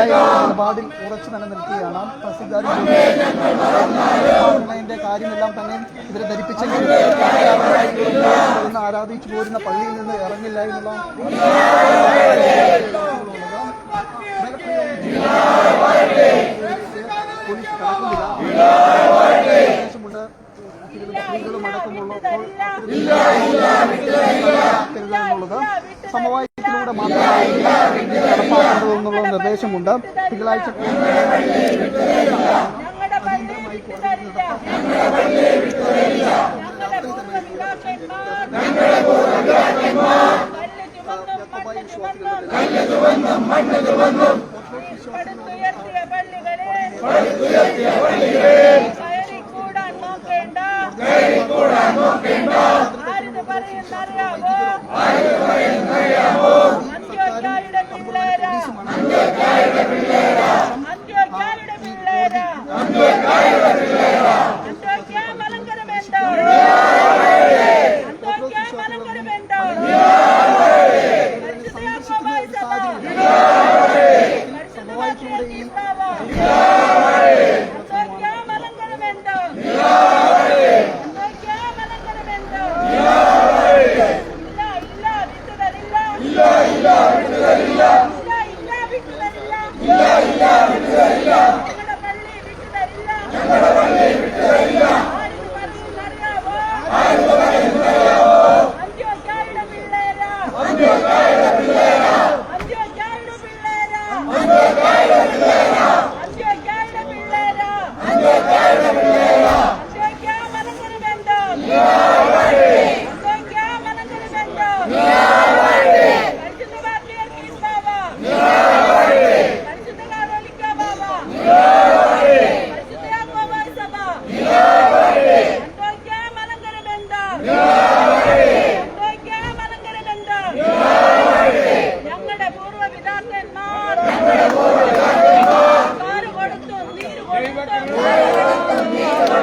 ശക്തയായ നിലപാടിൽ ഉറച്ചു നിലനിൽക്കുകയാണ് പ്രസിദ്ധ കാര്യമെല്ലാം തന്നെ ഇവരെ ധരിപ്പിച്ചെങ്കിലും ആരാധിച്ചു പോരുന്ന പള്ളിയിൽ നിന്ന് ഇറങ്ങില്ല എന്നുള്ള പോലീസ് കടക്കുന്നില്ല അടക്കമുള്ള സമവായത്തിലൂടെ മാത്രമാണ് നടപ്പാക്കേണ്ടതെന്നുള്ള നിർദ്ദേശമുണ്ട്. തിങ്കളാഴ്ച മണ്ണ് ചുവന്നും வணக்கம்